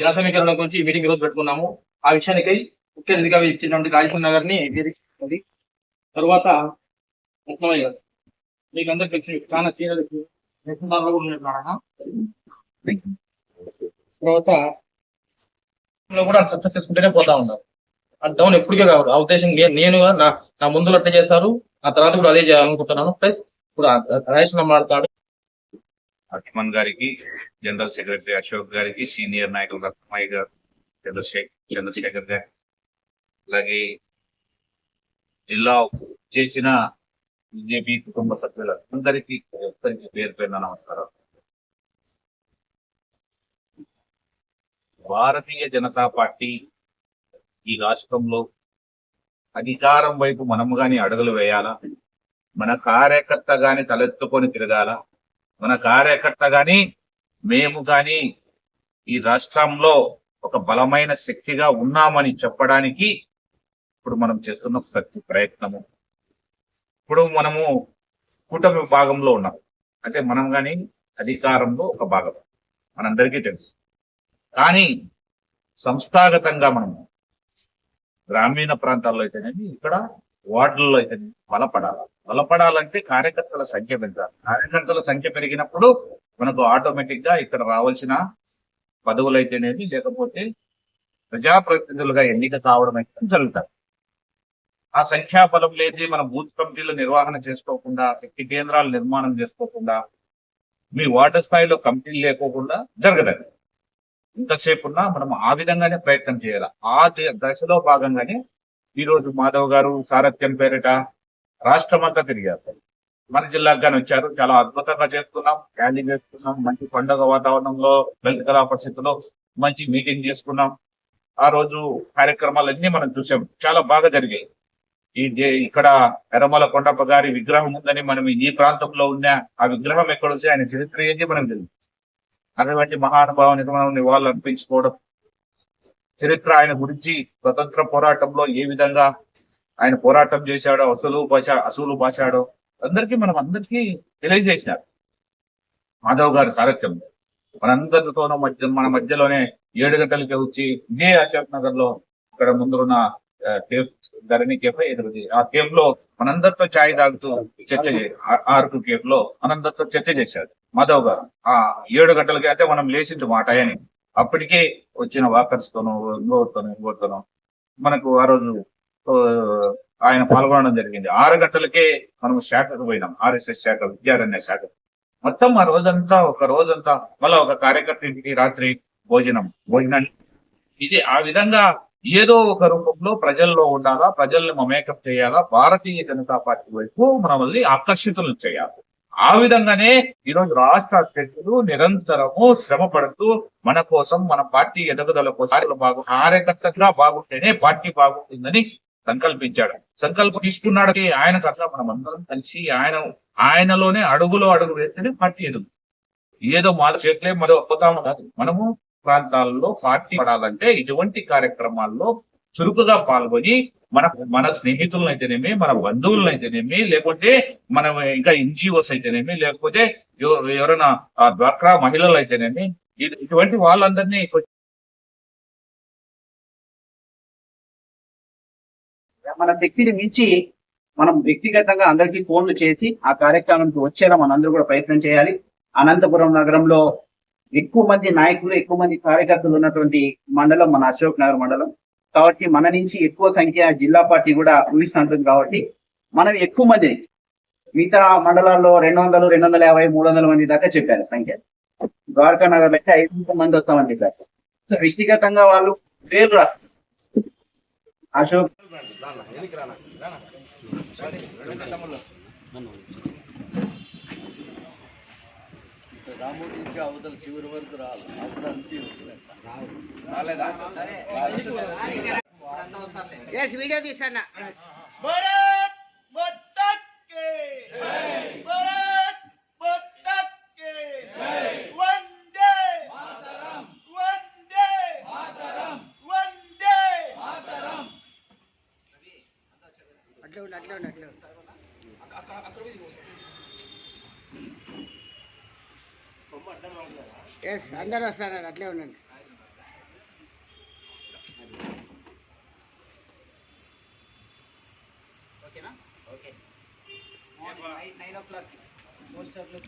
జన సమీకరణ గురించి మీటింగ్ రోజు పెట్టుకున్నాము. ఆ విషయానికి ముఖ్య అతిథిగా ఇచ్చినటువంటి రాజేశ్వర నగర్ని తర్వాత రత్నమయ్య గారు. మీకు అందరికి తెలిసి చాలా తీరలు కూడా తర్వాత కూడా సక్సెస్ చేసుకుంటూనే పోతా ఉన్నారు. అది డౌన్ ఎప్పటికే కాదు ఆ ఉద్దేశం నేను నా నా ముందు అట్లా చేశారు. ఆ తర్వాత కూడా అదే చేయాలనుకుంటున్నాను. ప్లస్ ఇప్పుడు రాజేశ్వరం మాట్లాడు లక్ష్మణ్ గారికి జనరల్ సెక్రటరీ అశోక్ గారికి సీనియర్ నాయకులు రత్నమయ్య గారు చంద్రశేఖర్ చంద్రశేఖర్ గారు అలాగే జిల్లా చేసిన బీజేపీ కుటుంబ సభ్యుల అందరికీ పేరు పేరున నమస్కారం. భారతీయ జనతా పార్టీ ఈ రాష్ట్రంలో అధికారం వైపు మనము గాని అడుగులు వేయాలా? మన కార్యకర్త గాని తలెత్తుకొని తిరగాల? మన కార్యకర్త గాని మేము గాని ఈ రాష్ట్రంలో ఒక బలమైన శక్తిగా ఉన్నామని చెప్పడానికి ఇప్పుడు మనం చేస్తున్న ప్రతి ప్రయత్నము. ఇప్పుడు మనము కూటమి భాగంలో ఉన్నాం. అంటే మనం కానీ అధికారంలో ఒక భాగం. మనందరికీ తెలుసు. కానీ సంస్థాగతంగా మనము గ్రామీణ ప్రాంతాల్లో అయితేనేమి ఇక్కడ వార్డుల్లో బలపడాలి. బలపడాలంటే కార్యకర్తల సంఖ్య పెంచాలి. కార్యకర్తల సంఖ్య పెరిగినప్పుడు మనకు ఆటోమేటిక్గా ఇక్కడ రావాల్సిన పదవులు అయితేనేమి లేకపోతే ప్రజాప్రతినిధులుగా ఎన్నిక కావడం అయితే జరుగుతుంది ఆ సంఖ్యాబలం లేని మన బూత్ కమిటీల నిర్వహణ చేసుకోకుండా శక్తి కేంద్రాల నిర్మాణం చేసుకోకుండా మీ వార్డు స్థాయిలో కమిటీలు లేకోకుండా జరగదు ఇంతసేపు ఉన్నా మనం ఆ విధంగానే ప్రయత్నం చేయాలి. ఆ దశలో భాగంగానే ఈ రోజు మాధవ్ గారు సారథ్యం పేరిట రాష్ట్రమంతా తిరిగారు. మన జిల్లాకు కానీ వచ్చారు. చాలా అద్భుతంగా చేస్తున్నాం. ర్యాలీ చేస్తున్నాం. మంచి పండుగ వాతావరణంలో కళా పరిస్థితుల్లో మంచి మీటింగ్ చేసుకున్నాం. ఆ రోజు కార్యక్రమాలన్నీ మనం చూసాం. చాలా బాగా జరిగాయి. ఈ ఇక్కడ ఎర్రమల కొండప్ప గారి విగ్రహం ఉందని మనం ఈ ప్రాంతంలో ఉన్న ఆ విగ్రహం ఎక్కడ ఉంది ఆయన చరిత్ర ఏంటి మనం తెలుసు అటువంటి మహానుభావునికి మనం నివాళులు అర్పించుకోవడం చరిత్ర ఆయన గురించి స్వతంత్ర పోరాటంలో ఏ విధంగా ఆయన పోరాటం చేశాడో అసలు భాష అసలు భాషాడో అందరికీ మనం అందరికీ తెలియజేసినారు. మాధవ్ గారి సారథ్యం. మనందరితోనూ మధ్య మన మధ్యలోనే ఏడు గంటలకి వచ్చి ఇదే అశోక్ నగర్లో ఇక్కడ ముందున్న ఆ, కేఫ్ ధరణి కేఫ్ ఎదురుది. ఆ కేఫ్లో మనందరితో ఛాయ్ తాగుతూ చర్చ ఆర్కు కేఫ్లో మనందరితో చర్చ చేశాడు మాధవ్ గారు. ఆ ఏడు గంటలకి అంటే మనం లేచింది మా టయానికి. అప్పటికే వచ్చిన వాకర్స్ తోనో ఇంకోటితోనో మనకు ఆ రోజు ఆయన పాల్గొనడం జరిగింది. ఆరు గంటలకే మనం శాఖకు పోయినాం. ఆర్ఎస్ఎస్ శాఖ విద్యారణ్య శాఖ. మొత్తం ఆ రోజంతా ఒక రోజంతా మళ్ళా ఒక కార్యకర్త ఇంటికి రాత్రి భోజనం భోజనాన్ని ఇది ఆ విధంగా ఏదో ఒక రూపంలో ప్రజల్లో ఉండాలా ప్రజల్ని మమేకప్ చేయాలా భారతీయ జనతా పార్టీ వైపు మనల్ని ఆకర్షితులు చేయాలి. ఆ విధంగానే ఈ రోజు రాష్ట్ర అధ్యక్షులు నిరంతరము శ్రమ పడుతూ మన కోసం మన పార్టీ ఎదుగుదల కోసం బాగు కార్యకర్తగా బాగుంటేనే పార్టీ బాగుంటుందని సంకల్పించాడు. సంకల్పం తీసుకున్నాడు. ఆయన కథ మనం అందరం కలిసి ఆయన ఆయనలోనే అడుగులో అడుగు వేస్తేనే పార్టీ ఎదుగు ఏదో మా చేతులే మరో పోతాము కాదు మనము ప్రాంతాల్లో పార్టీ పడాలంటే ఇటువంటి కార్యక్రమాల్లో చురుకుగా పాల్గొని మన మన స్నేహితులను అయితేనేమి మన బంధువులను అయితేనేమి లేకపోతే మన ఇంకా ఎన్జిఓస్ అయితేనేమి లేకపోతే ఎవరైనా డ్వాక్రా మహిళలు అయితేనేమి ఇటువంటి వాళ్ళందరినీ మన శక్తిని మించి మనం వ్యక్తిగతంగా అందరికీ ఫోన్లు చేసి ఆ కార్యక్రమానికి వచ్చేలా మనందరూ కూడా ప్రయత్నం చేయాలి. అనంతపురం నగరంలో ఎక్కువ మంది నాయకులు ఎక్కువ మంది కార్యకర్తలు ఉన్నటువంటి మండలం మన అశోక్ నగర్ మండలం. కాబట్టి మన నుంచి ఎక్కువ సంఖ్య జిల్లా పార్టీ కూడా ఊహిస్తుంటుంది కాబట్టి మనం ఎక్కువ మందిని మిగతా మండలాల్లో రెండు వందలు రెండు వందల యాభై మూడు వందల మంది దాకా చెప్పారు సంఖ్య ద్వారకా నగర్ అయితే ఐదు వందల మంది వస్తామని చెప్పారు సో వ్యక్తిగతంగా వాళ్ళు పేర్లు రాస్తారు అశోక్ రాముడి నుంచి అవతల చివరి వరకు రాలి అప్పుడు అంతే ఎస్ వీడియో వందే అట్లే ఉండు అట్లే ఉండు అట్లే ఉండు ఎస్ అందరు వస్తాడు అట్లే ఉండండి. ఓకేనా ఓకే నైన్ ఓ క్లాక్ పోస్టర్లో